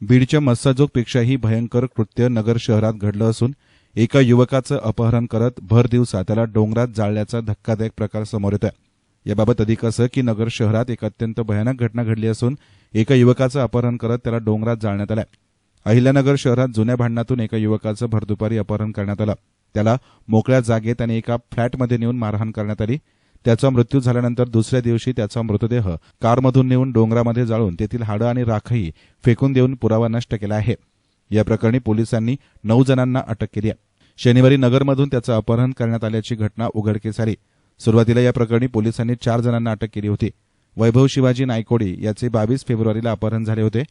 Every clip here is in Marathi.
बीडच्या मस्साजोगपेक्षाही भयंकर कृत्य नगर शहरात घडलं असून एका युवकाचं अपहरण करत भर दिवसा त्याला डोंगरात जाळल्याचा धक्कादायक प्रकार समोर येतोय. याबाबत अधिक असं की नगर शहरात एक अत्यंत भयानक घटना घडली असून एका युवकाचं अपहरण करत त्याला डोंगरात जाळण्यात आलंय. अहिल्यानगर शहरात जुन्या भांडणातून एका युवकाचं भरदुपारी अपहरण करण्यात आलं. त्याला मोकळ्या जागेत आणि एका फ्लॅटमध्ये नेऊन मारहाण करण्यात आली. त्याचा मृत्यू झाल्यानंतर दुसऱ्या दिवशी त्याचा मृतदेह कारमधून नेऊन डोंगरामध्ये जाळून तेथील हाडं आणि राखही फेकून देऊन पुरावा नष्ट केला आहे. या प्रकरणी पोलिसांनी नऊ जणांना अटक केली आहे. शनिवारी नगरमधून त्याचं अपहरण करण्यात आल्याची घटना उघडकीस आली. सुरुवातीला या प्रकरणी पोलिसांनी चार जणांना अटक केली होती. वैभव शिवाजी नायकोडी याचे बावीस फेब्रुवारीला अपहरण झाले होते.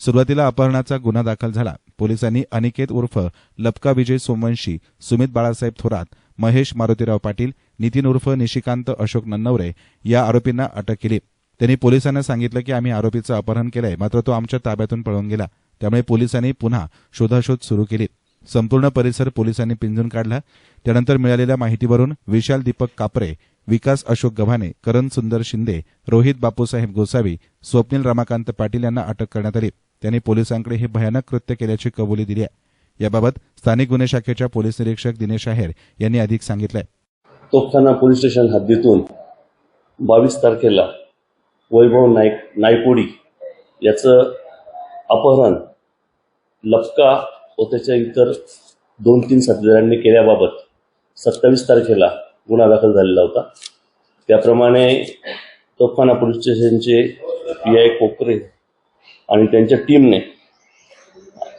सुरुवातीला अपहरणाचा गुन्हा दाखल झाला. पोलिसांनी अनिकेत उर्फ लपका विजय सोमवंशी सुमित बाळासाहेब थोरात महेश मारुतीराव पाटील नितीन उर्फ निशिकांत अशोक नन्नवरे या आरोपींना अटक केली. त्यांनी पोलिसांना सांगितलं की आम्ही आरोपीचं अपहरण केलंय मात्र तो आमच्या ताब्यातून पळून गेला. त्यामुळे पोलिसांनी पुन्हा शोधाशोध सुरू केली. संपूर्ण परिसर पोलिसांनी पिंजून काढला. त्यानंतर मिळालेल्या माहितीवरून विशाल दीपक कापरे विकास अशोक गव्हाणे करण सुंदर शिंदे रोहित बापूसाहेब गोसावी स्वप्नील रमाकांत पाटील यांना अटक करण्यात आली. त्यांनी पोलिसांकडे हे भयानक कृत्य केल्याची कबुली दिली आहे. याबाबत स्थानिक गुन्हे शाखेच्या पोलीस निरीक्षक दिनेश आहेर यांनी अधिक सांगितलंय. तोफखाना पोलीस स्टेशन हद्दीतून बावीस तारखेला वैभव नाईक नायकोडी याचं अपहरण लपका व त्याच्या इतर दोन तीन साथीदारांनी केल्याबाबत सत्तावीस तारखेला गुन्हा दाखल झालेला होता. त्याप्रमाणे तोफखाना पोलीस स्टेशनचे पी आय कोकरे आणि त्यांच्या टीमने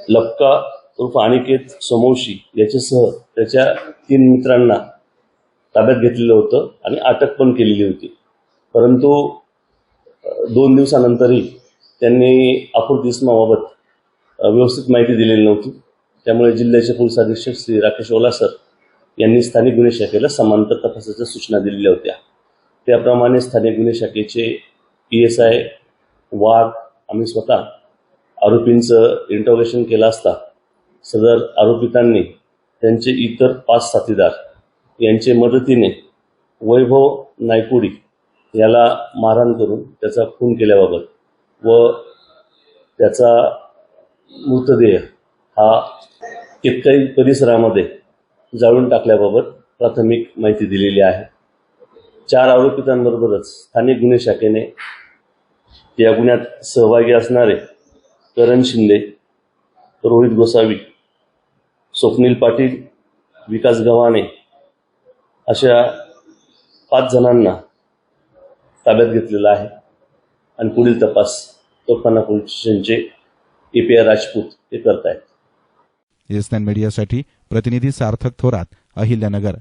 लपका उर्फ अनिकेत समोशी याच्यासह त्याच्या तीन मित्रांना ताब्यात घेतलेलं होतं आणि अटक पण केलेली होती. परंतु दोन दिवसानंतरही त्यांनी अपूर्त व्यवस्थित माहिती दिलेली नव्हती. त्यामुळे जिल्ह्याचे पोलीस अधीक्षक श्री राकेश ओलासर यांनी स्थानिक गुन्हे शाखेला समांतर तपासाच्या सूचना दिलेल्या होत्या. त्याप्रमाणे स्थानिक गुन्हे शाखेचे पी एस आय वाघ आम्ही स्वतः आरोपींचं इंटरोगेशन केलं असता सदर आरोपितांनी त्यांचे इतर पाच साथीदार यांचे मदतीने वैभव नायकुडी याला मारहाण करून त्याचा खून केल्याबाबत व त्याचा मृतदेह हा केतकाई परिसरामध्ये जाळून टाकल्याबाबत प्राथमिक माहिती दिलेली आहे. चार आरोपितांबरोबरच स्थानिक गुन्हे शाखेने या गुन्ह्यात सहभागी असणारे करण शिंदे रोहित गोसावी स्वप्नील पाटील विकास गव्हाणे अशा पाच जणांना ताब्यात घेतलेला आहे. आणि पुढील तपास तोफखाना पोलीस स्टेशनचे ए पी आय राजपूत हे करतायत. आहेत मीडियासाठी प्रतिनिधी सार्थक थोरात अहिल्यानगर.